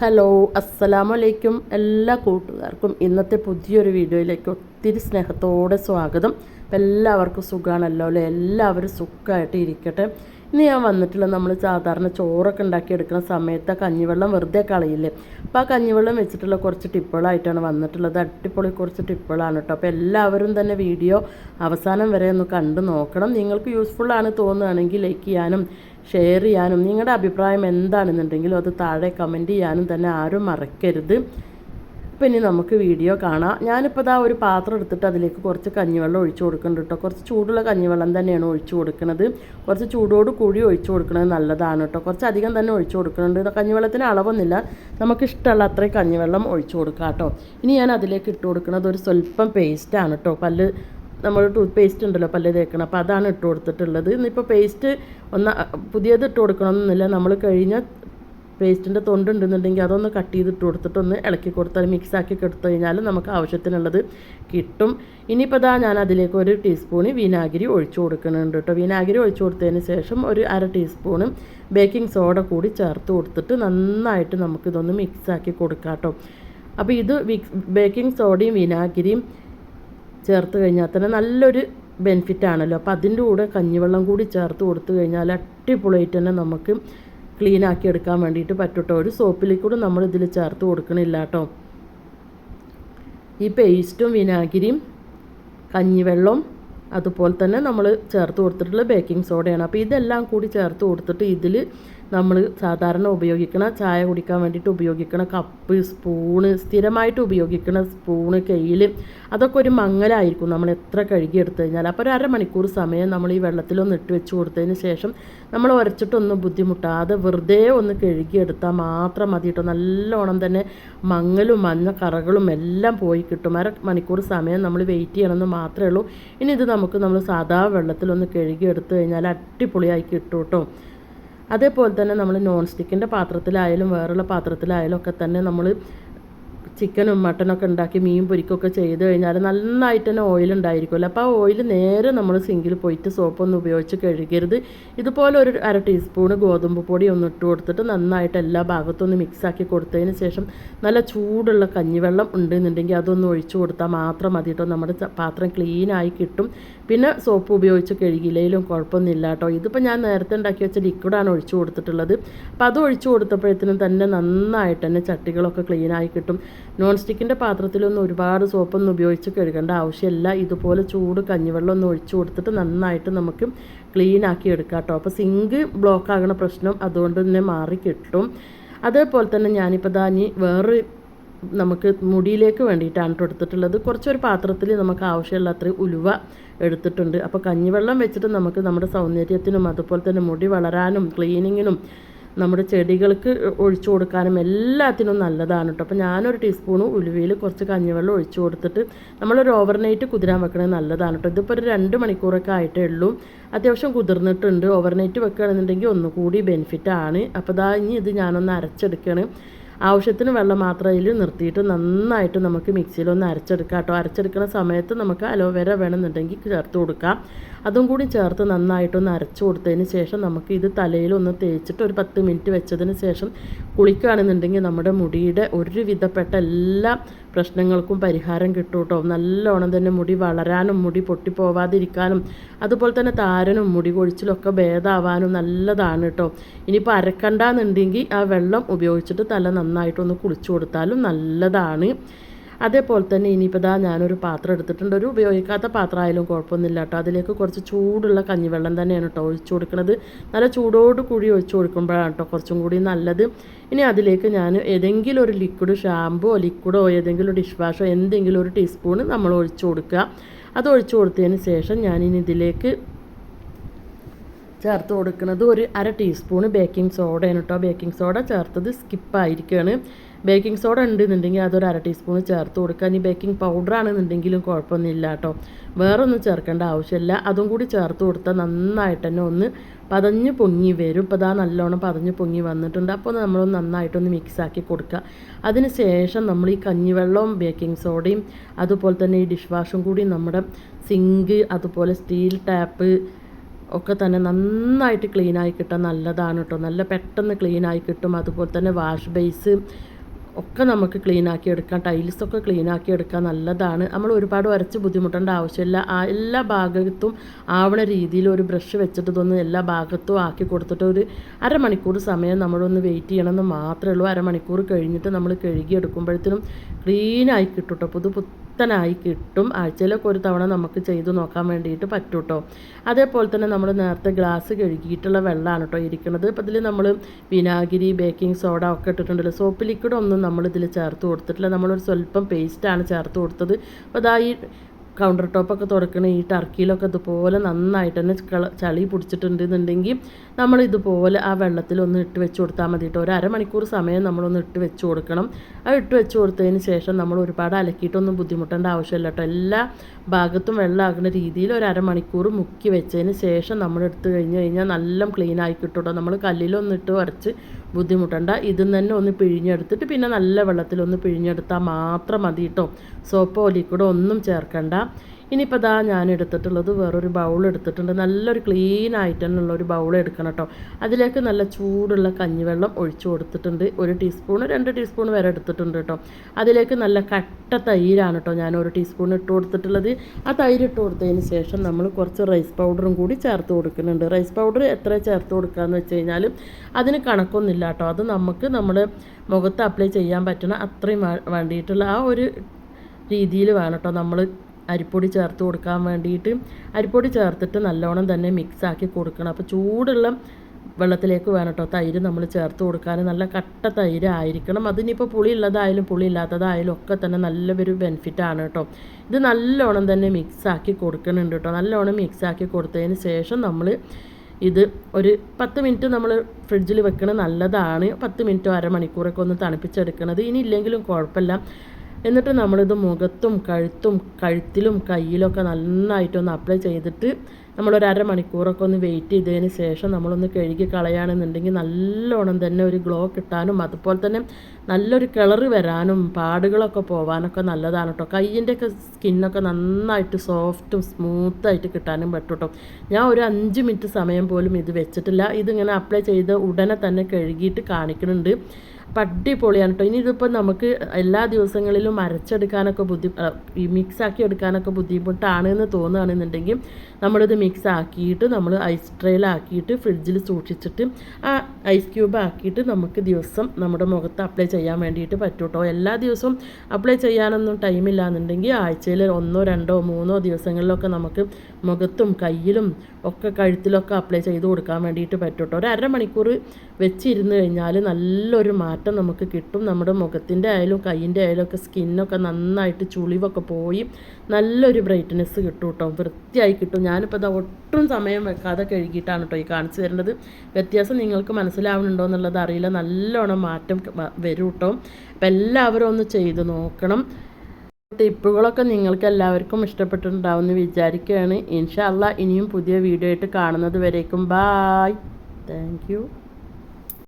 Hello അസ്സലാമു അലൈക്കും എല്ലാ കൂട്ടുകാർക്കും ഇന്നത്തെ പുതിയൊരു വീഡിയോയിലേക്ക് ഒത്തിരി സ്നേഹത്തോടെ സ്വാഗതം. എല്ലാവർക്കും സുഖമാണല്ലോ അല്ലേ? എല്ലാവരും സുഖമായിട്ട് ഇരിക്കട്ടെ. ഇന്ന് ഞാൻ വന്നിട്ടുള്ള നമ്മൾ സാധാരണ ചോറൊക്കെ ഉണ്ടാക്കി എടുക്കുന്ന സമയത്ത് ആ കഞ്ഞിവെള്ളം വെറുതെ കളയില്ലേ? അപ്പോൾ ആ കഞ്ഞിവെള്ളം വെച്ചിട്ടുള്ള കുറച്ച് ടിപ്പുകളായിട്ടാണ് വന്നിട്ടുള്ളത്. അടിപൊളി കുറച്ച് ടിപ്പുകളാണ് കേട്ടോ. അപ്പോൾ എല്ലാവരും തന്നെ വീഡിയോ അവസാനം വരെ ഒന്ന് കണ്ടു നോക്കണം. നിങ്ങൾക്ക് യൂസ്ഫുള്ളാണ് തോന്നുകയാണെങ്കിൽ ലൈക്ക് ചെയ്യാനും ഷെയർ ചെയ്യാനും നിങ്ങളുടെ അഭിപ്രായം എന്താണെന്നുണ്ടെങ്കിലും അത് താഴെ കമന്റ് ചെയ്യാനും തന്നെ ആരും മറക്കരുത്. അപ്പം ഇനി നമുക്ക് വീഡിയോ കാണാം. ഞാനിപ്പോൾ ഇതാ ഒരു പാത്രം എടുത്തിട്ട് അതിലേക്ക് കുറച്ച് കഞ്ഞിവെള്ളം ഒഴിച്ചു കൊടുക്കുന്നുണ്ട് കേട്ടോ കുറച്ച് ചൂടുള്ള കഞ്ഞിവെള്ളം തന്നെയാണ് ഒഴിച്ചു കൊടുക്കുന്നത്. കുറച്ച് ചൂടോട് കൂടി ഒഴിച്ചു കൊടുക്കുന്നത് നല്ലതാണ് കേട്ടോ കുറച്ച് അധികം തന്നെ ഒഴിച്ചു കൊടുക്കുന്നുണ്ട്. കഞ്ഞിവെള്ളത്തിന് അളവൊന്നുമില്ല. നമുക്ക് ഇഷ്ടമുള്ള അത്രയും കഞ്ഞിവെള്ളം ഒഴിച്ചു കൊടുക്കാം കേട്ടോ ഇനി ഞാൻ അതിലേക്ക് ഇട്ട് കൊടുക്കുന്നത് ഒരു സ്വല്പം പേസ്റ്റാണ് കേട്ടോ പല്ല് നമ്മൾ ടൂത്ത് പേസ്റ്റ് ഉണ്ടല്ലോ പല്ല് തേക്കണം അപ്പോൾ അതാണ് ഇട്ട് കൊടുത്തിട്ടുള്ളത്. ഇന്നിപ്പോൾ പേസ്റ്റ് ഒന്ന് പുതിയത് ഇട്ട് കൊടുക്കണമെന്നില്ല. നമ്മൾ കഴിഞ്ഞ പേസ്റ്റിന്റെ തൊണ്ടുണ്ടെന്നുണ്ടെങ്കിൽ അതൊന്ന് കട്ട് ചെയ്തിട്ട് കൊടുത്തിട്ടൊന്ന് ഇളക്കി കൊടുത്താൽ മിക്സാക്കി കൊടുത്തു കഴിഞ്ഞാൽ നമുക്ക് ആവശ്യത്തിനുള്ളത് കിട്ടും. ഇനിയിപ്പോൾ ഇതാ ഞാൻ അതിലേക്ക് ഒരു ടീസ്പൂണ് വിനാഗിരി ഒഴിച്ചു കൊടുക്കുന്നുണ്ട് കേട്ടോ വിനാഗിരി ഒഴിച്ചു കൊടുത്തതിന് ശേഷം ഒരു അര ടീസ്പൂണ് ബേക്കിംഗ് സോഡ കൂടി ചേർത്ത് കൊടുത്തിട്ട് നന്നായിട്ട് നമുക്കിതൊന്ന് മിക്സാക്കി കൊടുക്കാം കേട്ടോ അപ്പോൾ ഇത് ബേക്കിംഗ് സോഡയും വിനാഗിരിയും ചേർത്ത് കഴിഞ്ഞാൽ തന്നെ നല്ലൊരു ബെനിഫിറ്റ് ആണല്ലോ. അപ്പോൾ അതിന്റെ കൂടെ കഞ്ഞിവെള്ളം കൂടി ചേർത്ത് കൊടുത്തു കഴിഞ്ഞാൽ അട്ടിപൊളിയായിട്ട് തന്നെ നമുക്ക് ക്ലീൻ ആക്കി എടുക്കാൻ വേണ്ടിയിട്ട് പറ്റൂട്ടോ. ഒരു സോപ്പിലേക്ക് കൂടെ നമ്മൾ ഇതിൽ ചേർത്ത് കൊടുക്കണില്ല കേട്ടോ ഈ പേസ്റ്റും വിനാഗിരിയും കഞ്ഞിവെള്ളം അതുപോലെ തന്നെ നമ്മൾ ചേർത്ത് കൊടുത്തിട്ടുള്ള ബേക്കിംഗ് സോഡയാണ് അപ്പോൾ ഇതെല്ലാം കൂടി ചേർത്ത് കൊടുത്തിട്ട് ഇതിൽ നമ്മൾ സാധാരണ ഉപയോഗിക്കണ ചായ കുടിക്കാൻ വേണ്ടിയിട്ട് ഉപയോഗിക്കണ കപ്പ് സ്പൂണ് സ്ഥിരമായിട്ട് ഉപയോഗിക്കണ സ്പൂണ് കയ്യിൽ അതൊക്കെ ഒരു മങ്ങലായിരിക്കും നമ്മൾ എത്ര കഴുകി എടുത്തു കഴിഞ്ഞാൽ അപ്പോൾ ഒരു അരമണിക്കൂർ സമയം നമ്മൾ ഈ വെള്ളത്തിലൊന്ന് ഇട്ട് വെച്ച് കൊടുത്തതിന് ശേഷം നമ്മൾ ഉരച്ചിട്ടൊന്നും ബുദ്ധിമുട്ടാതെ വെറുതെ ഒന്ന് കഴുകിയെടുത്താൽ മാത്രം മതി കേട്ടോ. നല്ലോണം തന്നെ മങ്ങലും മഞ്ഞ കറകളും എല്ലാം പോയി കിട്ടും. അര മണിക്കൂർ സമയം നമ്മൾ വെയിറ്റ് ചെയ്യണമെന്ന് മാത്രമേ ഉള്ളൂ. ഇനി ഇത് നമുക്ക് നമ്മൾ സാധാ വെള്ളത്തിലൊന്ന് കഴുകിയെടുത്തു കഴിഞ്ഞാൽ അടിപൊളിയായി കിട്ടും കേട്ടോ. അതേപോലെ തന്നെ നമ്മൾ നോൺ സ്റ്റിക്കിന്റെ പാത്രത്തിലായാലും വേറുള്ള പാത്രത്തിലായാലും ഒക്കെ തന്നെ നമ്മൾ ചിക്കനും മട്ടനൊക്കെ ഉണ്ടാക്കി മീൻ പൊരിക്കൊക്കെ ചെയ്ത് കഴിഞ്ഞാൽ നന്നായിട്ട് തന്നെ ഓയിൽ ഉണ്ടായിരിക്കുമല്ലോ അപ്പോൾ ആ ഓയിൽ നേരെ നമ്മൾ സിങ്കിൽ പോയിട്ട് സോപ്പൊന്നും ഉപയോഗിച്ച് കഴുകരുത്. ഇതുപോലെ ഒരു അര ടീസ്പൂണ് ഗോതമ്പ് പൊടി ഒന്ന് ഇട്ട് കൊടുത്തിട്ട് നന്നായിട്ട് എല്ലാ ഭാഗത്തും മിക്സാക്കി കൊടുത്തതിന് ശേഷം നല്ല ചൂടുള്ള കഞ്ഞിവെള്ളം ഉണ്ടെന്നുണ്ടെങ്കിൽ അതൊന്ന് ഒഴിച്ചു കൊടുത്താൽ മാത്രം മതി കേട്ടോ നമ്മുടെ പാത്രം ക്ലീനായി കിട്ടും. പിന്നെ സോപ്പ് ഉപയോഗിച്ച് കഴുകിയില്ലെങ്കിലും കുഴപ്പമൊന്നുമില്ല കേട്ടോ. ഇതിപ്പോൾ ഞാൻ നേരത്തെ ഉണ്ടാക്കി വെച്ച ലിക്വിഡാണ് ഒഴിച്ചു കൊടുത്തിട്ടുള്ളത്. അപ്പോൾ അത് ഒഴിച്ചു കൊടുത്തപ്പോഴത്തേനും തന്നെ നന്നായിട്ട് തന്നെ ചട്ടികളൊക്കെ ക്ലീനായി കിട്ടും. നോൺ സ്റ്റിക്കിന്റെ പാത്രത്തിലൊന്നും ഒരുപാട് സോപ്പൊന്നും ഉപയോഗിച്ച് കഴുകേണ്ട ആവശ്യമില്ല. ഇതുപോലെ ചൂട് കഞ്ഞിവെള്ളം ഒന്ന് ഒഴിച്ചു കൊടുത്തിട്ട് നന്നായിട്ട് നമുക്ക് ക്ലീൻ ആക്കി എടുക്കാം കേട്ടോ. അപ്പോൾ സിങ്ക് ബ്ലോക്ക് ആകുന്ന പ്രശ്നം അതുകൊണ്ട് തന്നെ മാറി കിട്ടും. അതേപോലെ തന്നെ ഞാനിപ്പോൾ ദാനി വേറെ നമുക്ക് മുടിയിലേക്ക് വേണ്ടിയിട്ടാണ് എടുത്തിട്ടുള്ളത്. കുറച്ചൊരു പാത്രത്തിൽ നമുക്ക് ആവശ്യമുള്ള അത്രയും ഉലുവ എടുത്തിട്ടുണ്ട്. അപ്പോൾ കഞ്ഞിവെള്ളം വെച്ചിട്ട് നമുക്ക് നമ്മുടെ സൗന്ദര്യത്തിനും അതുപോലെ തന്നെ മുടി വളരാനും ക്ലീനിങ്ങിനും നമ്മുടെ ചെടികൾക്ക് ഒഴിച്ചു കൊടുക്കാനും എല്ലാത്തിനും നല്ലതാണ് കേട്ടോ അപ്പോൾ ഞാനൊരു ടീസ്പൂൺ ഉലുവയിൽ കുറച്ച് കഞ്ഞിവെള്ളം ഒഴിച്ചു കൊടുത്തിട്ട് നമ്മളൊരു ഓവർനൈറ്റ് കുതിരാൻ വെക്കണത് നല്ലതാണ് കേട്ടോ ഇതിപ്പോൾ ഒരു രണ്ട് മണിക്കൂറൊക്കെ ആയിട്ടേ ഉള്ളൂ. അത്യാവശ്യം കുതിർന്നിട്ടുണ്ട്. ഓവർനൈറ്റ് വെക്കുകയാണെന്നുണ്ടെങ്കിൽ ഒന്നുകൂടി ബെനിഫിറ്റാണ് അപ്പോൾ ഇതാ ഇനി ഇത് ഞാനൊന്ന് അരച്ചെടുക്കുകയാണ്. ആവശ്യത്തിന് വെള്ളം മാത്രം അതിൽ നിർത്തിയിട്ട് നന്നായിട്ട് നമുക്ക് മിക്സിയിലൊന്ന് അരച്ചെടുക്കാം കേട്ടോ. അരച്ചെടുക്കുന്ന സമയത്ത് നമുക്ക് അലോവേര വേണമെന്നുണ്ടെങ്കിൽ ചേർത്ത് കൊടുക്കാം. അതും കൂടി ചേർത്ത് നന്നായിട്ടൊന്ന് അരച്ചു കൊടുത്തതിന് ശേഷം നമുക്ക് ഇത് തലയിലൊന്ന് തേച്ചിട്ട് ഒരു പത്ത് മിനിറ്റ് വെച്ചതിന് ശേഷം കുളിക്കുകയാണെന്നുണ്ടെങ്കിൽ നമ്മുടെ മുടിയുടെ ഒരുവിധപ്പെട്ട എല്ലാ പ്രശ്നങ്ങൾക്കും പരിഹാരം കിട്ടും കേട്ടോ നല്ലോണം തന്നെ മുടി വളരാനും മുടി പൊട്ടിപ്പോവാതിരിക്കാനും അതുപോലെ തന്നെ താരനും മുടി കൊഴിച്ചിലൊക്കെ ഭേദമാവാനും നല്ലതാണ് കേട്ടോ ഇനിയിപ്പോൾ അരക്കണ്ടെന്നുണ്ടെങ്കിൽ ആ വെള്ളം ഉപയോഗിച്ചിട്ട് തല നന്നായിട്ടൊന്ന് കുളിച്ചു കൊടുത്താലും നല്ലതാണ്. അതേപോലെ തന്നെ ഇനിയിപ്പോൾ ഇതാ ഞാനൊരു പാത്രം എടുത്തിട്ടുണ്ട്. ഒരു ഉപയോഗിക്കാത്ത പാത്രം ആയാലും കുഴപ്പമൊന്നുമില്ല കേട്ടോ. അതിലേക്ക് കുറച്ച് ചൂടുള്ള കഞ്ഞിവെള്ളം തന്നെയാണ് കേട്ടോ ഒഴിച്ചു കൊടുക്കുന്നത് നല്ല ചൂടോട് കൂടി ഒഴിച്ചു കൊടുക്കുമ്പോഴാണ് കേട്ടോ കുറച്ചും കൂടി നല്ലത്. ഇനി അതിലേക്ക് ഞാൻ ഏതെങ്കിലും ഒരു ലിക്വിഡ് ഷാമ്പോ ലിക്വിഡോ ഏതെങ്കിലും ഡിഷ് വാഷോ എന്തെങ്കിലും ഒരു ടീസ്പൂൺ നമ്മൾ ഒഴിച്ചു കൊടുക്കുക. അത് ഒഴിച്ചു കൊടുത്തതിന് ശേഷം ഞാനിനി ഇതിലേക്ക് ചേർത്ത് കൊടുക്കുന്നത് ഒരു അര ടീസ്പൂണ് ബേക്കിംഗ് സോഡയാണ് കേട്ടോ ബേക്കിംഗ് സോഡ ചേർത്തത് സ്കിപ്പായിരിക്കുകയാണ് ബേക്കിംഗ് സോഡ ഉണ്ടെന്നുണ്ടെങ്കിൽ അതൊരു അര ടീസ്പൂൺ ചേർത്ത് കൊടുക്കുക. ഇനി ബേക്കിംഗ് പൗഡർ ആണെന്നുണ്ടെങ്കിലും കുഴപ്പമൊന്നുമില്ല കേട്ടോ വേറെ ഒന്നും ചേർക്കേണ്ട ആവശ്യമില്ല. അതും കൂടി ചേർത്ത് കൊടുത്താൽ നന്നായിട്ട് തന്നെ ഒന്ന് പതഞ്ഞ് പൊങ്ങി വരും. ഇപ്പോൾ അതാ നല്ലോണം പതഞ്ഞ് പൊങ്ങി വന്നിട്ടുണ്ട്. അപ്പോൾ നമ്മളൊന്ന് നന്നായിട്ടൊന്ന് മിക്സാക്കി കൊടുക്കുക. അതിന് ശേഷം നമ്മൾ ഈ കഞ്ഞിവെള്ളവും ബേക്കിംഗ് സോഡയും അതുപോലെ തന്നെ ഈ ഡിഷ് വാഷും കൂടി നമ്മുടെ സിങ്ക് അതുപോലെ സ്റ്റീൽ ടാപ്പ് ഒക്കെ തന്നെ നന്നായിട്ട് ക്ലീനായി കിട്ടാൻ നല്ലതാണ് കേട്ടോ നല്ല പെട്ടെന്ന് ക്ലീനായി കിട്ടും. അതുപോലെ തന്നെ വാഷ് ബേസ് ഒക്കെ നമുക്ക് ക്ലീൻ ആക്കി എടുക്കാം. ടൈൽസൊക്കെ ക്ലീൻ ആക്കി എടുക്കാൻ നല്ലതാണ്. നമ്മൾ ഒരുപാട് വരച്ച് ബുദ്ധിമുട്ടേണ്ട ആവശ്യമില്ല. എല്ലാ ഭാഗത്തും ആവണ രീതിയിൽ ഒരു ബ്രഷ് വെച്ചിട്ട് ഇതൊന്ന് എല്ലാ ഭാഗത്തും ആക്കി കൊടുത്തിട്ട് ഒരു അരമണിക്കൂർ സമയം നമ്മളൊന്ന് വെയിറ്റ് ചെയ്യണമെന്ന് മാത്രമേ ഉള്ളൂ. അരമണിക്കൂർ കഴിഞ്ഞിട്ട് നമ്മൾ കഴുകി എടുക്കുമ്പോഴത്തേനും ക്ലീനായി കിട്ടും കേട്ടോ പുതു പുത്തനായി കിട്ടും. ആഴ്ചയിലൊക്കെ ഒരു തവണ നമുക്ക് ചെയ്ത് നോക്കാൻ വേണ്ടിയിട്ട് പറ്റും കേട്ടോ അതേപോലെ തന്നെ നമ്മൾ നേരത്തെ ഗ്ലാസ് കഴുകിയിട്ടുള്ള വെള്ളമാണ് കേട്ടോ ഇരിക്കുന്നത്. അപ്പം ഇതിൽ നമ്മൾ വിനാഗിരി ബേക്കിംഗ് സോഡ ഒക്കെ ഇട്ടിട്ടുണ്ടല്ലോ. സോപ്പ് ലിക്വിഡ് ഒന്നും നമ്മളിതിൽ ചേർത്ത് കൊടുത്തിട്ടില്ല. നമ്മളൊരു സ്വല്പം പേസ്റ്റാണ് ചേർത്ത് കൊടുത്തത്. അപ്പോൾ അതാ ഈ കൗണ്ടർ ടോപ്പൊക്കെ തുടക്കണ ഈ ടർക്കിയിലൊക്കെ ഇതുപോലെ നന്നായിട്ട് തന്നെ ചളി പിടിച്ചിട്ടുണ്ടെന്നുണ്ടെങ്കിൽ നമ്മൾ ഇതുപോലെ ആ വെള്ളത്തിൽ ഒന്ന് ഇട്ട് വെച്ച് കൊടുത്താൽ മതി കേട്ടോ. ഒരു അരമണിക്കൂർ സമയം നമ്മളൊന്ന് ഇട്ട് വെച്ച് കൊടുക്കണം. ആ ഇട്ട് വെച്ച് കൊടുത്തതിന് ശേഷം നമ്മൾ ഒരുപാട് അലക്കിയിട്ടൊന്നും ബുദ്ധിമുട്ടേണ്ട ആവശ്യമില്ല കേട്ടോ. എല്ലാ ഭാഗത്തും വെള്ളമാകുന്ന രീതിയിൽ ഒരു അരമണിക്കൂർ മുക്കി വെച്ചതിന് ശേഷം നമ്മൾ എടുത്തു കഴിഞ്ഞ് കഴിഞ്ഞാൽ നല്ല ക്ലീൻ ആയി കിട്ടും നമ്മൾ കല്ലിലൊന്നിട്ട് വരച്ച് ബുദ്ധിമുട്ടണ്ട. ഇതും തന്നെ ഒന്ന് പിഴിഞ്ഞെടുത്തിട്ട് പിന്നെ നല്ല വെള്ളത്തിൽ ഒന്ന് പിഴിഞ്ഞെടുത്താൽ മാത്രം മതി കേട്ടോ സോപ്പോ ലിക്വിഡോ ഒന്നും ചേർക്കണ്ട. ഇനിയിപ്പോൾ ഇതാ ഞാൻ എടുത്തിട്ടുള്ളത് വേറൊരു ബൗൾ എടുത്തിട്ടുണ്ട്. നല്ലൊരു ക്ലീൻ ആയിട്ട് തന്നെയുള്ള ഒരു ബൗൾ എടുക്കണം കേട്ടോ അതിലേക്ക് നല്ല ചൂടുള്ള കഞ്ഞിവെള്ളം ഒഴിച്ചു കൊടുത്തിട്ടുണ്ട്. ഒരു ടീസ്പൂൺ രണ്ട് ടീസ്പൂൺ വരെ എടുത്തിട്ടുണ്ട് കേട്ടോ അതിലേക്ക് നല്ല കട്ട തൈരാണ് കേട്ടോ ഞാൻ ഒരു ടീസ്പൂൺ ഇട്ട് കൊടുത്തിട്ടുള്ളത്. ആ തൈര് ഇട്ട് കൊടുത്തതിന് ശേഷം നമ്മൾ കുറച്ച് റൈസ് പൗഡറും കൂടി ചേർത്ത് കൊടുക്കുന്നുണ്ട്. റൈസ് പൗഡർ എത്ര ചേർത്ത് കൊടുക്കുകയെന്ന് വെച്ച് കഴിഞ്ഞാൽ അതിന് കണക്കൊന്നുമില്ല കേട്ടോ അത് നമുക്ക് നമ്മുടെ മുഖത്ത് അപ്ലൈ ചെയ്യാൻ പറ്റണ അത്രയും വേണ്ടിയിട്ടുള്ള ആ ഒരു രീതിയിൽ വേണം കേട്ടോ നമ്മൾ അരിപ്പൊടി ചേർത്ത് കൊടുക്കാൻ വേണ്ടിയിട്ട് അരിപ്പൊടി ചേർത്തിട്ട് നല്ലോണം തന്നെ മിക്സാക്കി കൊടുക്കണം. അപ്പോൾ ചൂടുള്ള വെള്ളത്തിലേക്ക് വേണം കേട്ടോ തൈര് നമ്മൾ ചേർത്ത് കൊടുക്കാൻ. നല്ല കട്ട തൈര് ആയിരിക്കണം. അതിനിപ്പോൾ പുളി ഉള്ളതായാലും പുളി ഇല്ലാത്തതായാലും ഒക്കെ തന്നെ നല്ലൊരു ബെനിഫിറ്റാണ് കേട്ടോ ഇത് നല്ലോണം തന്നെ മിക്സാക്കി കൊടുക്കുന്നുണ്ട് കേട്ടോ നല്ലോണം മിക്സാക്കി കൊടുത്തതിന് ശേഷം നമ്മൾ ഇത് ഒരു പത്ത് മിനിറ്റ് നമ്മൾ ഫ്രിഡ്ജിൽ വെക്കണത് നല്ലതാണ്. പത്ത് മിനിറ്റോ അരമണിക്കൂറൊക്കെ ഒന്ന് തണുപ്പിച്ചെടുക്കണത്. ഇനി ഇല്ലെങ്കിലും കുഴപ്പമില്ല. എന്നിട്ട് നമ്മളിത് മുഖത്തും കഴുത്തും കഴുത്തിലും കയ്യിലൊക്കെ നന്നായിട്ടൊന്ന് അപ്ലൈ ചെയ്തിട്ട് നമ്മളൊരു അരമണിക്കൂറൊക്കെ ഒന്ന് വെയിറ്റ് ചെയ്തതിന് ശേഷം നമ്മളൊന്ന് കഴുകി കളയുകയാണെന്നുണ്ടെങ്കിൽ നല്ലോണം തന്നെ ഒരു ഗ്ലോ കിട്ടാനും അതുപോലെ തന്നെ നല്ലൊരു കിളറ് വരാനും പാടുകളൊക്കെ പോകാനൊക്കെ നല്ലതാണ് കേട്ടോ കയ്യിന്റെയൊക്കെ സ്കിന്നൊക്കെ നന്നായിട്ട് സോഫ്റ്റും സ്മൂത്തായിട്ട് കിട്ടാനും പറ്റും കേട്ടോ ഞാൻ ഒരു അഞ്ച് മിനിറ്റ് സമയം പോലും ഇത് വെച്ചിട്ടില്ല. ഇതിങ്ങനെ അപ്ലൈ ചെയ്ത് ഉടനെ തന്നെ കഴുകിയിട്ട് കാണിക്കുന്നുണ്ട്. അപ്പം അടിപൊളിയാണ് കേട്ടോ ഇനി ഇതിപ്പോൾ നമുക്ക് എല്ലാ ദിവസങ്ങളിലും അരച്ചെടുക്കാനൊക്കെ ബുദ്ധി ഈ മിക്സ് ആക്കി എടുക്കാനൊക്കെ ബുദ്ധിമുട്ടാണ് എന്ന് തോന്നുകയാണെന്നുണ്ടെങ്കിൽ നമ്മളിത് മിക്സ് ആക്കിയിട്ട് നമ്മൾ ഐസ് ട്രേയിലാക്കിയിട്ട് ഫ്രിഡ്ജിൽ സൂക്ഷിച്ചിട്ട് ആ ഐസ് ക്യൂബ് ആക്കിയിട്ട് നമുക്ക് ദിവസം നമ്മുടെ മുഖത്ത് അപ്ലൈ ചെയ്യാൻ വേണ്ടിയിട്ട് പറ്റും കേട്ടോ എല്ലാ ദിവസവും അപ്ലൈ ചെയ്യാനൊന്നും ടൈമില്ല എന്നുണ്ടെങ്കിൽ ആഴ്ചയിൽ ഒന്നോ രണ്ടോ മൂന്നോ ദിവസങ്ങളിലൊക്കെ നമുക്ക് മുഖത്തും കയ്യിലും ഒക്കെ കഴുത്തിലൊക്കെ അപ്ലൈ ചെയ്ത് കൊടുക്കാൻ വേണ്ടിയിട്ട് പറ്റും കേട്ടോ ഒരു അരമണിക്കൂർ വെച്ചിരുന്ന് കഴിഞ്ഞാൽ നല്ലൊരു മാറ്റം നമുക്ക് കിട്ടും. നമ്മുടെ മുഖത്തിന്റെ ആയാലും കയ്യിന്റെ ആയാലും ഒക്കെ സ്കിന്നൊക്കെ നന്നായിട്ട് ചുളിവൊക്കെ പോയി നല്ലൊരു ബ്രൈറ്റ്നെസ് കിട്ടും കേട്ടോ വൃത്തിയായി കിട്ടും. ഞാനിപ്പോൾ അത് ഒട്ടും സമയം വെക്കാതെ കഴുകിയിട്ടാണ് കേട്ടോ ഈ കാണിച്ചു തരേണ്ടത് വ്യത്യാസം നിങ്ങൾക്ക് മനസ്സിലാവുന്നുണ്ടോ എന്നുള്ളത് അറിയില്ല. നല്ലോണം മാറ്റം വരും കേട്ടോ അപ്പം എല്ലാവരും ഒന്ന് ചെയ്ത് നോക്കണം. ടിപ്പുകളൊക്കെ നിങ്ങൾക്ക് എല്ലാവർക്കും ഇഷ്ടപ്പെട്ടിട്ടുണ്ടാവുമെന്ന് വിചാരിക്കുകയാണ്. ഇൻഷാല്ല ഇനിയും പുതിയ വീഡിയോ ആയിട്ട് കാണുന്നത് വരേക്കും. ബായ്. താങ്ക്